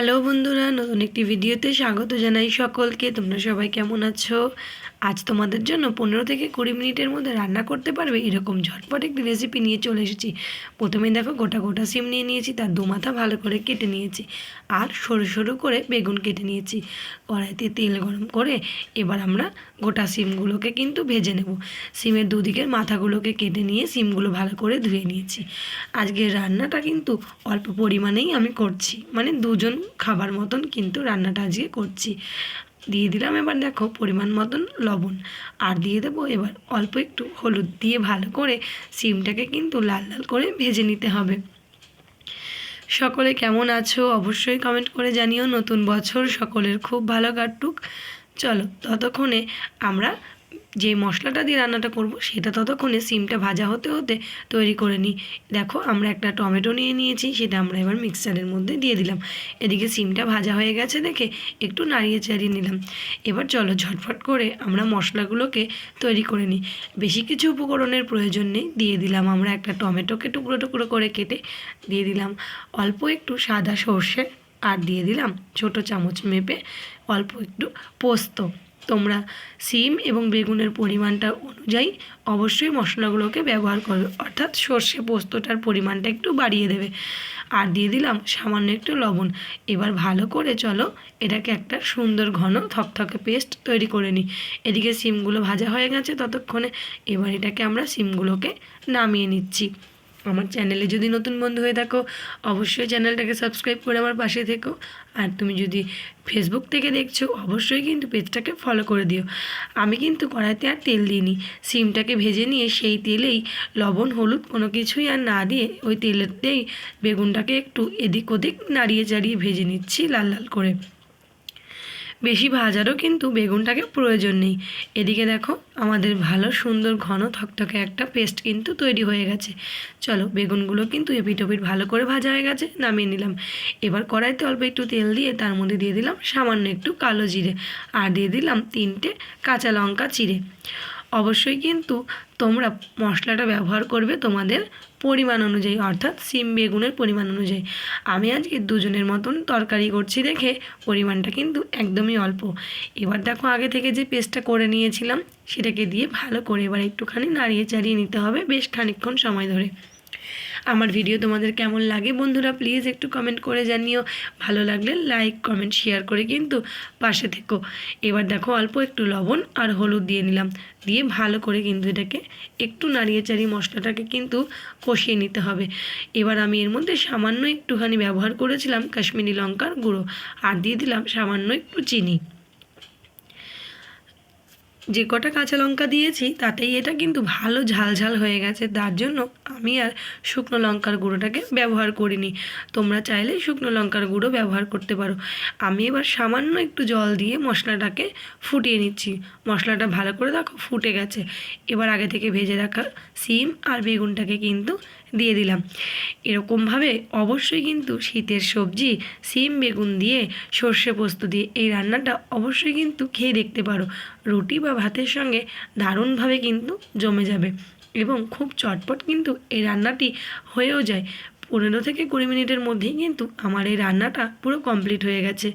Hello বন্ধুরা নতুন একটি ভিডিওতে স্বাগত জানাই সকলকে। তোমরা সবাই কেমন আছো? আজ তোমাদের জন্য পনেরো থেকে কুড়ি মিনিটের মধ্যে রান্না করতে পারবে এরকম ঝটপট একটি রেসিপি নিয়ে চলে এসেছি। প্রথমে দেখো গোটা গোটা সিম নিয়ে নিয়েছি, তার দু মাথা ভালো করে কেটে নিয়েছি আর সরু সরু করে বেগুন কেটে নিয়েছি। কড়াইতে তেল গরম করে এবার আমরা গোটা সিমগুলোকে কিন্তু ভেজে নেব। সিমের দুদিকের মাথাগুলোকে কেটে নিয়ে সিমগুলো ভালো করে ধুয়ে নিয়েছি। আজকের রান্নাটা কিন্তু অল্প পরিমাণেই আমি করছি মানে দুজন খাবার মতন কিন্তু রান্নাটা আজকে করছি। দিয়ে দিলাম এবার দেখো পরিমাণ মতন লবণ। আর দিয়ে দেবো এবার অল্প একটু হলুদ দিয়ে ভালো করে সিমটাকে কিন্তু লাল লাল করে ভেজে নিতে হবে। সকলে কেমন আছো অবশ্যই কমেন্ট করে জানিও। নতুন বছর সকলের খুব ভালো কাটুক। চলো ততক্ষণে আমরা যে মশলাটা দিয়ে রান্নাটা করব, সেটা ততক্ষণে সিমটা ভাজা হতে হতে তৈরি করে নিই। দেখো, আমরা একটা টমেটো নিয়ে নিয়েছি, সেটা আমরা এবার মিক্সারের মধ্যে দিয়ে দিলাম। এদিকে সিমটা ভাজা হয়ে গেছে দেখে একটু নাড়িয়ে চাড়িয়ে নিলাম। এবার চলো ঝটফট করে আমরা মশলাগুলোকে তৈরি করে নিই। বেশি কিছু উপকরণের প্রয়োজন নেই, দিয়ে দিলাম আমরা একটা টমেটোকে টুকরো টুকরো করে কেটে দিয়ে দিলাম। অল্প একটু সাদা সর্ষে আর দিয়ে দিলাম ছোট চামচ মেপে অল্প একটু পোস্ত। তোমরা সিম এবং বেগুনের পরিমাণটা অনুযায়ী অবশ্যই মশলাগুলোকে ব্যবহার করবে। অর্থাৎ সর্ষে পোস্তটার পরিমাণটা একটু বাড়িয়ে দেবে। আর দিয়ে দিলাম সামান্য একটু লবণ। এবার ভালো করে চলো এটাকে একটা সুন্দর ঘন থকথকে পেস্ট তৈরি করে নিই। এদিকে সিমগুলো ভাজা হয়ে গেছে ততক্ষণে। এবার এটাকে আমরা সিমগুলোকে নামিয়ে নিচ্ছি। আমার চ্যানেলে যদি নতুন বন্ধু হয়ে থাকো, অবশ্যই চ্যানেলটাকে সাবস্ক্রাইব করে আমার পাশে থেকো। আর তুমি যদি ফেসবুক থেকে দেখছ, অবশ্যই কিন্তু পেজটাকে ফলো করে দিও। আমি কিন্তু কড়াইতে আর তেল দিইনি। সিমটাকে ভেজে নিয়ে সেই তেলেই লবণ, হলুদ কোনো কিছুই আর না দিয়ে ওই তেলেতেই বেগুনটাকে একটু এদিক ওদিক নাড়িয়ে চাড়িয়ে ভেজে নিচ্ছি লাল লাল করে। বেশি ভাজারও কিন্তু বেগুনটাকে প্রয়োজন নেই। এদিকে দেখো, আমাদের ভালো সুন্দর ঘন থকথকে একটা পেস্ট কিন্তু তৈরি হয়ে গেছে। চলো, বেগুনগুলো কিন্তু এপিট ওপিট ভালো করে ভাজা হয়ে গেছে, নামিয়ে নিলাম। এবার কড়াইতে অল্প একটু তেল দিয়ে তার মধ্যে দিয়ে দিলাম সামান্য একটু কালো জিরে। আর দিয়ে দিলাম তিনটে কাঁচা লঙ্কা চিড়ে। অবশ্যই কিন্তু তোমরা মশলাটা ব্যবহার করবে তোমাদের পরিমাণ অনুযায়ী, অর্থাৎ সিম বেগুনের পরিমাণ অনুযায়ী। আমি আজকে দুজনের মতন তরকারি করছি দেখে পরিমাণটা কিন্তু একদমই অল্প। এবার দেখো আগে থেকে যে পেস্টটা করে নিয়েছিলাম, সেটাকে দিয়ে ভালো করে এবার একটুখানি নাড়িয়ে চাড়িয়ে নিতে হবে বেশ খানিক্ষণ সময় ধরে। আমার ভিডিও তোমাদের কেমন লাগে বন্ধুরা প্লিজ একটু কমেন্ট করে জানিও। ভালো লাগলে লাইক কমেন্ট শেয়ার করে কিন্তু পাশে থেকো। এবার দেখো অল্প একটু লবণ আর হলুদ দিয়ে নিলাম। দিয়ে ভালো করে কিন্তু এটাকে একটু নাড়িয়ে চাড়িয়ে মশলাটাকে কিন্তু কষিয়ে নিতে হবে। এবার আমি এর মধ্যে সামান্য একটুখানি ব্যবহার করেছিলাম কাশ্মীরি লঙ্কার গুঁড়ো। আর দিয়ে দিলাম সামান্য একটু চিনি। যে কটা কাঁচা লঙ্কা দিয়েছি, তাতেই এটা কিন্তু ভালো ঝাল ঝাল হয়ে গেছে। তার জন্য আমি আর শুকনো লঙ্কার গুঁড়োটাকে ব্যবহার করিনি। তোমরা চাইলে শুকনো লঙ্কার গুঁড়ো ব্যবহার করতে পারো। আমি এবার সামান্য একটু জল দিয়ে মশলাটাকে ফুটিয়ে নিচ্ছি। মশলাটা ভালো করে দেখো ফুটে গেছে। এবার আগে থেকে ভেজে রাখা সিম আর বেগুনটাকে কিন্তু দিয়ে দিলাম। এরকমভাবে অবশ্যই কিন্তু শীতের সবজি, সিম, বেগুন দিয়ে সর্ষে পোস্ত দিয়ে এই রান্নাটা অবশ্যই কিন্তু খেয়ে দেখতে পারো। রুটি বা ভাতের সঙ্গে দারুণভাবে কিন্তু জমে যাবে এবং খুব চটপট কিন্তু এই রান্নাটি হয়েও যায়। পনেরো থেকে কুড়ি মিনিটের মধ্যেই কিন্তু আমার এই রান্নাটা পুরো কমপ্লিট হয়ে গেছে।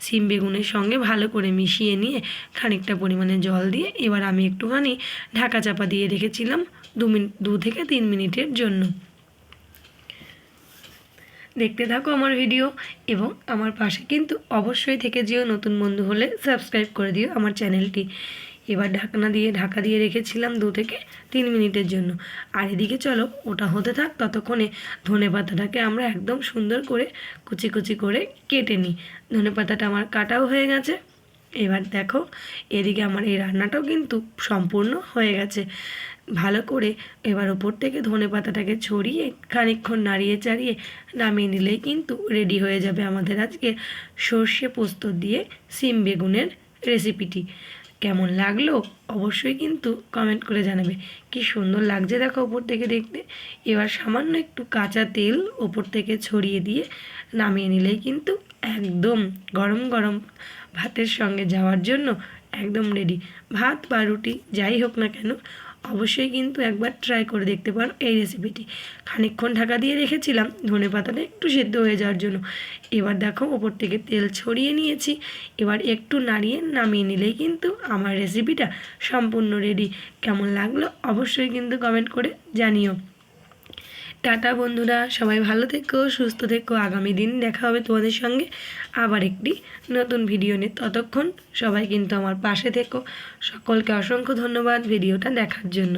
সিম, বেগুনের সঙ্গে ভালো করে মিশিয়ে নিয়ে খানিকটা পরিমাণে জল দিয়ে এবার আমি একটুখানি ঢাকা চাপা দিয়ে রেখেছিলাম। দু মিনিট দু থেকে তিন মিনিটের জন্য। দেখতে থাকো আমার ভিডিও এবং আমার পাশে কিন্তু অবশ্যই থেকে যেও নতুন বন্ধু হলে সাবস্ক্রাইব করে দিও আমার চ্যানেলটি। এবার ঢাকনা দিয়ে, ঢাকা দিয়ে রেখেছিলাম দু থেকে তিন মিনিটের জন্য। আর এদিকে চলো, ওটা হতে থাক, ততক্ষণে ধনে পাতাটাকে আমরা একদম সুন্দর করে কুচি কুচি করে কেটে নিই। ধনে পাতাটা আমার কাটাও হয়ে গেছে। এবার দেখো, এদিকে আমার এই রান্নাটাও কিন্তু সম্পূর্ণ হয়ে গেছে। ভালো করে এবার ওপর থেকে ধনে পাতাটাকে ছড়িয়ে খানিকক্ষণ নাড়িয়ে চাড়িয়ে নামিয়ে নিলেই কিন্তু রেডি হয়ে যাবে আমাদের আজকে সর্ষে পোস্ত দিয়ে সিম বেগুনের রেসিপিটি কেমন লাগল অবশ্যই কিন্তু কমেন্ট করে জানাবে। কি সুন্দর লাগছে দেখো ওপর থেকে দেখতে। এবার সামান্য একটু কাঁচা তেল ওপর থেকে ছড়িয়ে দিয়ে নামিয়ে নিলেই কিন্তু একদম গরম গরম ভাতের সঙ্গে যাওয়ার জন্য একদম রেডি ভাত বা রুটি যাই হোক না কেন, অবশ্যই কিন্তু একবার ট্রাই করে দেখতে পারো এই রেসিপিটি খানিকক্ষণ ঢাকা দিয়ে রেখেছিলাম, ধনে পাতাটা একটু সেদ্ধ হয়ে যাওয়ার জন্য। এবার দেখো ওপর থেকে তেল ছড়িয়ে নিয়েছি, এবার একটু নাড়িয়ে নামিয়ে নিলেই কিন্তু আমার রেসিপিটা সম্পূর্ণ রেডি কেমন লাগল অবশ্যই কিন্তু কমেন্ট করে জানিও। টাটা বন্ধুরা, সবাই ভালো থেকো, সুস্থ থেকো, আগামী দিন দেখা হবে তোমাদের সঙ্গে আবার একটি নতুন ভিডিও নিয়ে। ততক্ষণ সবাই কিন্তু আমার পাশে থেকো। সকলকে অসংখ্য ধন্যবাদ ভিডিওটা দেখার জন্য।